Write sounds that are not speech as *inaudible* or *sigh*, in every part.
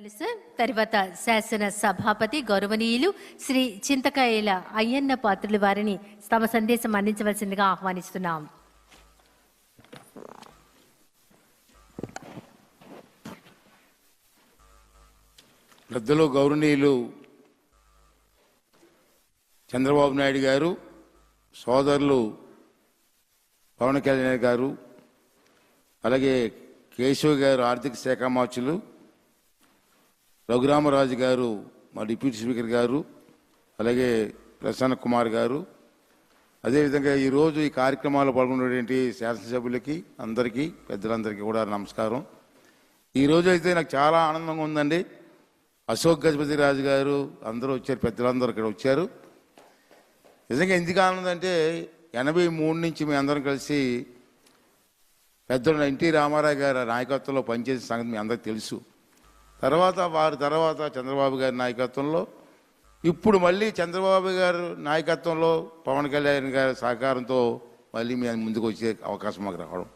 తెలుసు తర్వాత శాసన సభాపతి గౌరవనీయులు శ్రీ చింతకాయల అయ్యన్న పాత్రులు వారిని తమ సందేశం అందించవలసిందిగా ఆహ్వానిస్తున్నాం. పెద్దలు గౌరవనీయులు చంద్రబాబు నాయుడు గారు సోదరులు పవన్ కళ్యాణ్ గారు అలాగే కేశవ్ గారు ఆర్థిక శాఖ మార్చులు రఘురామరాజు గారు మా డిప్యూటీ స్పీకర్ గారు అలాగే ప్రసన్న కుమార్ గారు. అదేవిధంగా ఈరోజు ఈ కార్యక్రమాల్లో పాల్గొన్నటువంటి శాసనసభ్యులకి అందరికీ పెద్దలందరికీ కూడా నమస్కారం. ఈరోజు అయితే నాకు చాలా ఆనందంగా ఉందండి. అశోక్ గజపతి రాజు గారు అందరూ వచ్చారు పెద్దలందరూ ఇక్కడ వచ్చారు. నిజంగా ఎందుకు ఆనందం అంటే ఎనభై మూడు నుంచి మీ అందరం కలిసి పెద్దలు ఎన్టీ రామారావు గారి నాయకత్వంలో పనిచేసిన సంగతి మీ అందరికి తెలుసు. తర్వాత వారి తర్వాత చంద్రబాబు గారి నాయకత్వంలో ఇప్పుడు మళ్ళీ చంద్రబాబు గారు నాయకత్వంలో పవన్ కళ్యాణ్ గారి సహకారంతో మళ్ళీ మీ ముందుకు వచ్చే అవకాశం మాకు రావడం.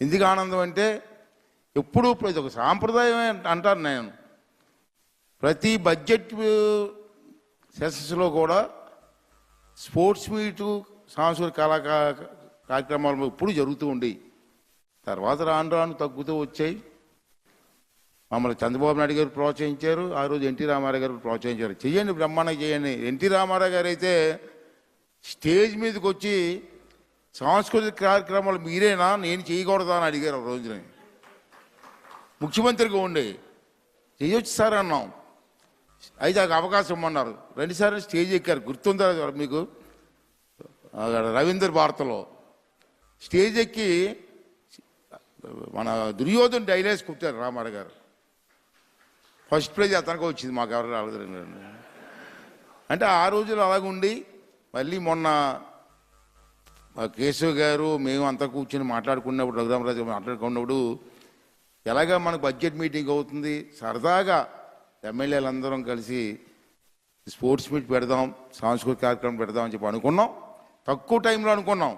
ఎందుకు ఆనందం అంటే ఎప్పుడు ఇది ఒక సాంప్రదాయమే అంటాను నేను. ప్రతి బడ్జెట్ సెషన్స్లో కూడా స్పోర్ట్స్ మీటు సాంస్కృతిక కళా కార్యక్రమాలు ఇప్పుడు జరుగుతూ ఉండేవి. తర్వాత రాను రాను తగ్గుతూ వచ్చాయి. మమ్మల్ని చంద్రబాబు నాయుడు గారు ప్రోత్సహించారు ఆ రోజు ఎన్టీ రామారావు గారు ప్రోత్సహించారు. చేయండి బ్రహ్మాండంగా చేయండి ఎన్టీ రామారావు గారు అయితే స్టేజ్ మీదకి వచ్చి సాంస్కృతిక కార్యక్రమాలు మీరేనా? నేను చేయకూడదా అని అడిగారు ఆ రోజున. ముఖ్యమంత్రిగా ఉండి. చేయొచ్చు సార్ అన్నాం. అయితే నాకు అవకాశం ఇమ్మన్నారు. రెండుసార్లు స్టేజ్ ఎక్కారు. గుర్తుందా మీకు? రవీంద్ర భారతలో. స్టేజ్ ఎక్కి మన దుర్యోధన డైలాగ్స్ కుట్టారు రామారావు గారు. ఫస్ట్ ప్రైజ్ అతనికి వచ్చింది మాకు ఎవరు రాలేదు అంటే ఆ రోజులు అలాగుండి మళ్ళీ మొన్న మా కేశవ్ గారు మేము అంతా కూర్చొని మాట్లాడుకున్నప్పుడు రఘురామరాజు మాట్లాడుకున్నప్పుడు ఎలాగా మనకు బడ్జెట్ మీటింగ్ అవుతుంది సరదాగా ఎమ్మెల్యేలు అందరం కలిసి స్పోర్ట్స్ మీట్ పెడదాం సాంస్కృతిక కార్యక్రమం పెడదాం అని చెప్పి అనుకున్నాం. తక్కువ టైంలో అనుకున్నాం.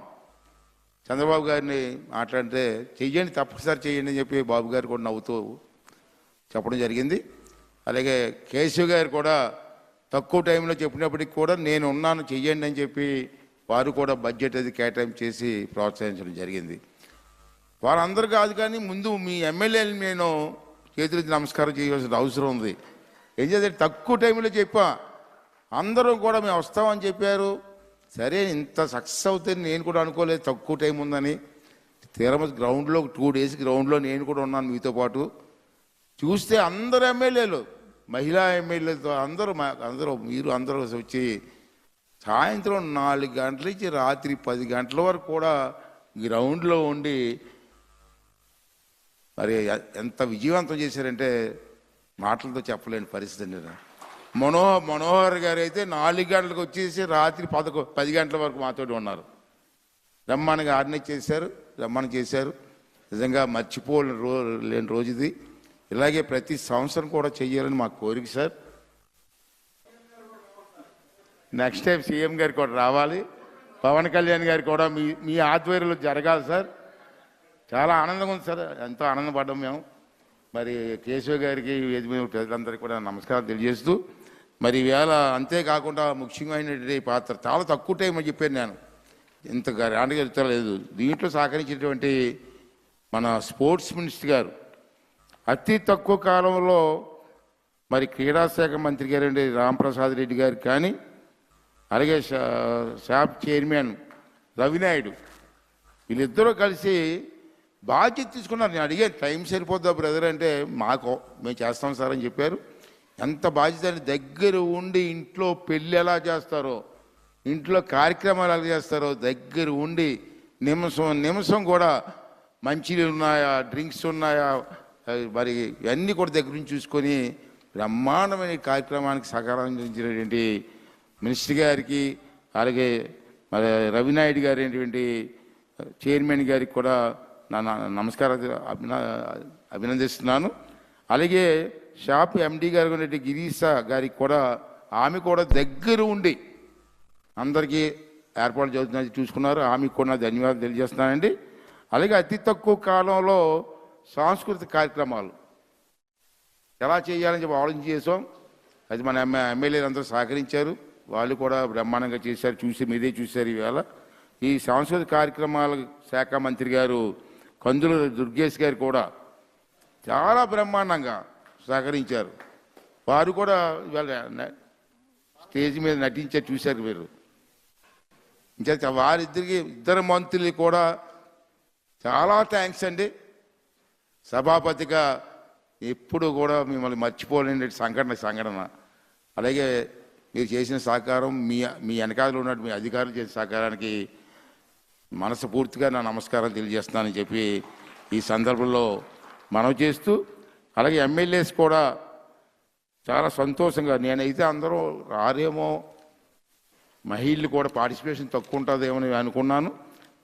చంద్రబాబు గారిని మాట్లాడితే చెయ్యండి తప్పనిసరి చెయ్యండి అని చెప్పి బాబు గారు కూడా నవ్వుతూ చెప్పడం జరిగింది. అలాగే కేశవ్ గారు కూడా తక్కువ టైంలో చెప్పినప్పటికి కూడా నేను ఉన్నాను చెయ్యండి అని చెప్పి వారు కూడా బడ్జెట్ అది కేటాయింపు చేసి ప్రోత్సహించడం జరిగింది. వారందరూ కాదు కానీ ముందు మీ ఎమ్మెల్యేలు నేను చేతులెత్తి నమస్కారం చేయవలసిన అవసరం ఉంది. ఏం చేస్తే తక్కువ టైంలో చెప్పా. అందరూ కూడా మేము వస్తామని చెప్పారు. సరే ఇంత సక్సెస్ అవుతుంది నేను కూడా అనుకోలేదు తక్కువ టైం ఉందని. తిరుపతి గ్రౌండ్లో టూ డేస్ గ్రౌండ్లో నేను కూడా ఉన్నాను మీతో పాటు. చూస్తే అందరు ఎమ్మెల్యేలు. మహిళా ఎమ్మెల్యేలతో అందరూ అందరూ మీరు అందరూ వచ్చి సాయంత్రం నాలుగు గంటల నుంచి రాత్రి పది గంటల వరకు కూడా గ్రౌండ్లో ఉండి మరి ఎంత విజయవంతం చేశారంటే మాటలతో చెప్పలేని పరిస్థితి అండి ఇది. మనోహర్ గారు అయితే నాలుగు గంటలకు వచ్చేసి రాత్రి పదకొ పది గంటల వరకు మాతోటి ఉన్నారు. రమ్మనగా ఆర్డనైజ్ చేశారు రమ్మని చేశారు. నిజంగా మర్చిపోలేని రో లేని రోజుది ఇలాగే ప్రతి సంవత్సరం కూడా చెయ్యాలని మా కోరిక సార్. నెక్స్ట్ టైం సీఎం గారు కూడా రావాలి. పవన్ కళ్యాణ్ గారు కూడా మీ మీ ఆధ్వర్యంలో జరగాలి సార్. చాలా ఆనందంగా ఉంది సార్. ఎంతో ఆనందపడ్డాం మేము. మరి కేశవ్ గారికి వేది మీద ప్రజలందరికీ కూడా నమస్కారం తెలియజేస్తూ మరి ఈవేళ అంతేకాకుండా ముఖ్యమైనటువంటి పాత్ర చాలా తక్కువ టైం అని చెప్పాను నేను. ఇంత గ్రాండ్గా చెప్తలేదు. దీంట్లో సహకరించినటువంటి మన స్పోర్ట్స్ మినిస్టర్ గారు అతి తక్కువ కాలంలో మరి క్రీడా శాఖ మంత్రి గారండి రాంప్రసాద్ రెడ్డి గారు కానీ అలాగే షా- షాప్ చైర్మన్ రవినాయుడు వీళ్ళిద్దరూ కలిసి బాధ్యత తీసుకున్నారు. నేను అడిగాను టైం సరిపోద్దా బ్రదర్ అంటే మాకు మేము చేస్తాం సార్ అని చెప్పారు. ఎంత బాధ్యత దగ్గర ఉండి ఇంట్లో పెళ్ళి ఎలా చేస్తారో ఇంట్లో కార్యక్రమాలు ఎలా చేస్తారో దగ్గర ఉండి నిమిషం నిమిషం కూడా మంచినీళ్ళు ఉన్నాయా డ్రింక్స్ ఉన్నాయా మరి ఇవన్నీ కూడా దగ్గర నుంచి చూసుకొని బ్రహ్మాండమైన కార్యక్రమానికి సహకరించినటువంటి మినిస్టర్ గారికి అలాగే మరి రవినాయుడు గారు అయినటువంటి చైర్మన్ గారికి కూడా నా నమస్కారం అభిన అభినందిస్తున్నాను. అలాగే షాప్ ఎండీ గారు ఉన్నటువంటి గిరీష గారికి కూడా ఆమె కూడా దగ్గర ఉండి అందరికీ ఏర్పాటు చేస్తున్నది చూసుకున్నారు. ఆమెకు కూడా ధన్యవాదాలు తెలియజేస్తున్నానండి. అలాగే అతి తక్కువ కాలంలో సాంస్కృతిక కార్యక్రమాలు. ఎలా చేయాలని చెప్పి ఆలోచన చేసాం అది మన ఎమ్మె ఎమ్మెల్యేలు అందరూ సహకరించారు. వాళ్ళు కూడా బ్రహ్మాండంగా చేశారు. చూసి మీరే చూశారు ఇవాళ. ఈ సాంస్కృతిక కార్యక్రమాల శాఖ మంత్రి గారు కందుల దుర్గేష్ గారు కూడా చాలా బ్రహ్మాండంగా సహకరించారు. వారు కూడా ఇవాళ స్టేజ్ మీద నటించారు చూశారు మీరు. ఇంకా వారిద్దరికి ఇద్దరు మంత్రులు కూడా చాలా థ్యాంక్స్ అండి. సభాపతిగా ఎప్పుడు కూడా మిమ్మల్ని మర్చిపోలేని సంఘటన సంఘటన. అలాగే మీరు చేసిన సహకారం మీ మీ వెనకాల ఉన్నట్టు మీ అధికారులు చేసిన సహకారానికి మనస్ఫూర్తిగా నా నమస్కారం తెలియజేస్తున్నానని చెప్పి ఈ సందర్భంలో మనం చేస్తూ అలాగే ఎమ్మెల్యేస్ కూడా చాలా సంతోషంగా నేనైతే అందరూ రారేమో మహిళలు కూడా పార్టిసిపేషన్ తక్కువ ఉంటుందేమో అనుకున్నాను.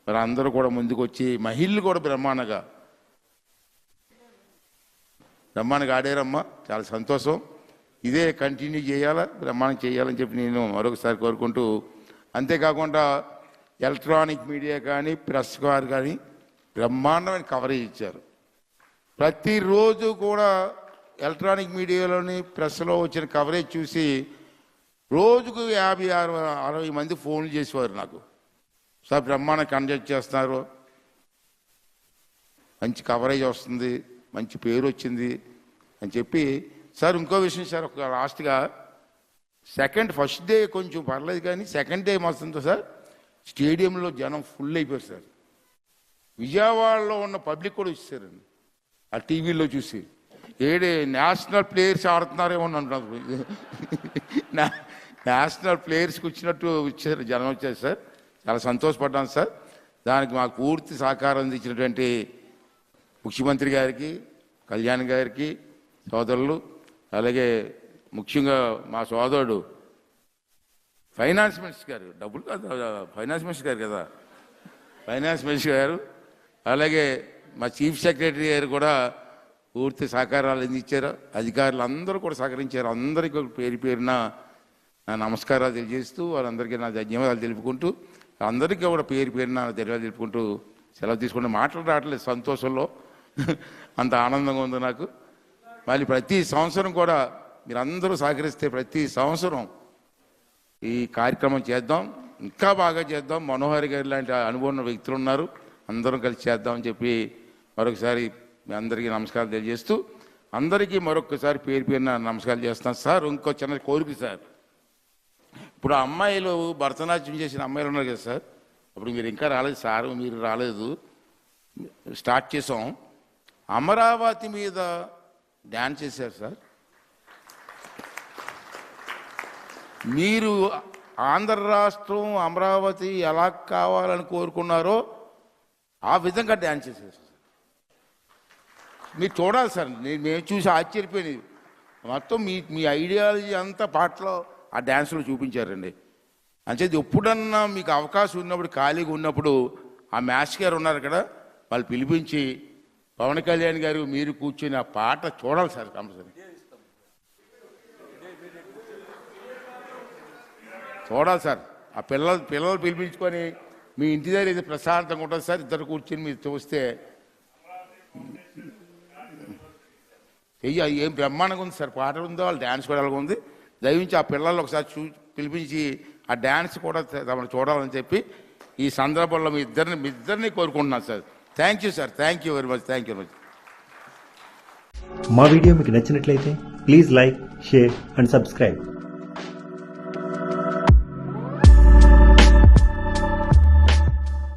మరి అందరూ కూడా ముందుకు వచ్చి మహిళలు కూడా బ్రహ్మాండంగా బ్రహ్మాండంగా ఆడారమ్మా. చాలా సంతోషం. ఇదే కంటిన్యూ చేయాలా? బ్రహ్మాండం చేయాలని చెప్పి నేను మరొకసారి కోరుకుంటూ అంతేకాకుండా ఎలక్ట్రానిక్ మీడియా కానీ ప్రెస్ వారు కానీ బ్రహ్మాండమైన కవరేజ్ ఇచ్చారు. ప్రతిరోజు కూడా ఎలక్ట్రానిక్ మీడియాలోని ప్రెస్లో వచ్చిన కవరేజ్ చూసి రోజుకు యాభై ఆరు అరవై మంది ఫోన్లు చేసేవారు నాకు. సార్ బ్రహ్మాండం కండక్ట్ చేస్తున్నారు. మంచి కవరేజ్ వస్తుంది. మంచి పేరు వచ్చింది అని చెప్పి సార్ ఇంకో విషయం సార్ ఒక లాస్ట్గా సెకండ్ ఫస్ట్ డే కొంచెం పర్లేదు కానీ సెకండ్ డే వస్తుందో సార్ స్టేడియంలో జనం ఫుల్ అయిపోయారు సార్. విజయవాడలో ఉన్న పబ్లిక్ కూడా ఇచ్చారండి ఆ టీవీలో చూసి ఏడే నేషనల్ ప్లేయర్స్ ఆడుతున్నారేమో అని అంటున్నారు. నేషనల్ ప్లేయర్స్కి వచ్చినట్టు వచ్చారు జనం వచ్చారు సార్. చాలా సంతోషపడ్డాను సార్. దానికి మాకు పూర్తి సహకారం అందించినటువంటి ముఖ్యమంత్రి గారికి కళ్యాణ్ గారికి సోదరులు అలాగే ముఖ్యంగా మా సోదరుడు ఫైనాన్స్ మినిస్టర్ గారు. డబ్బులు కాదు ఫైనాన్స్ మినిస్టర్ గారు కదా. ఫైనాన్స్ మినిస్టర్ గారు. అలాగే మా చీఫ్ సెక్రటరీ గారు కూడా పూర్తి సహకారాలు అందించారు. అధికారులు అందరూ కూడా సహకరించారు. అందరికీ ఒక పేరు పేరున నా నమస్కారాలు తెలియజేస్తూ వారందరికీ నా ధన్యవాదాలు తెలుపుకుంటూ అందరికీ కూడా పేరు పేరున ధన్యవాదాలు తెలుపుకుంటూ సెలవు తీసుకుంటూ మాటలు రావట్లేదు సంతోషంలో. *laughs* అంత ఆనందంగా ఉంది నాకు. మళ్ళీ ప్రతి సంవత్సరం కూడా మీరందరూ సహకరిస్తే ప్రతి సంవత్సరం ఈ కార్యక్రమం చేద్దాం. ఇంకా బాగా చేద్దాం. మనోహర్ గారి లాంటి అనుభవం ఉన్న వ్యక్తులు ఉన్నారు. అందరం కలిసి చేద్దామని చెప్పి మరొకసారి మీ అందరికీ నమస్కారం తెలియజేస్తూ అందరికీ మరొకసారి పేరు పేరున నమస్కారం చేస్తాను సార్. ఇంకో చిన్న కోరిక సార్. ఇప్పుడు ఆ అమ్మాయిలు భరతనాట్యం చేసిన అమ్మాయిలు ఉన్నారు కదా సార్. అప్పుడు మీరు ఇంకా రాలేదు. సార్ మీరు రాలేదు. స్టార్ట్ చేసాం. అమరావతి మీద డ్యాన్స్ చేశారు సార్. మీరు ఆంధ్ర రాష్ట్రం అమరావతి ఎలా కావాలని కోరుకున్నారో ఆ విధంగా డ్యాన్స్ చేశారు సార్. మీరు చూడాలి సార్ నేను నేను చూసి ఆశ్చర్యపోయింది మొత్తం మీ మీ ఐడియాలజీ అంతా పాటలో ఆ డ్యాన్స్లో చూపించారండి. అంచేది ఎప్పుడన్నా మీకు అవకాశం ఉన్నప్పుడు ఖాళీగా ఉన్నప్పుడు ఆ మ్యాచ్ గారు ఉన్నారు కదా వాళ్ళు పిలిపించి పవన్ కళ్యాణ్ గారు మీరు కూర్చొని ఆ పాట చూడాలి సార్ కంపల్సరీ. చూడాలి సార్. ఆ పిల్లలు పిల్లలు పిలిపించుకొని మీ ఇంటి దగ్గర ఇది ప్రశాంతంగా ఉంటుంది సార్ ఇద్దరు కూర్చొని మీరు చూస్తే. చెయ్యి ఏం బ్రహ్మాండంగా ఉంది సార్ పాట ఉందో వాళ్ళు డ్యాన్స్ కూడా ఉంది. దయవించి ఆ పిల్లలు ఒకసారి చూ పిలిపించి ఆ డ్యాన్స్ కూడా తమను చూడాలని చెప్పి ఈ సందర్భంలో మీ ఇద్దరిని మీ ఇద్దరిని కోరుకుంటున్నాను sir. Thank you sir thank you very much thank you very much మా వీడియో మీకు నచ్చినట్లయితే please like share and subscribe.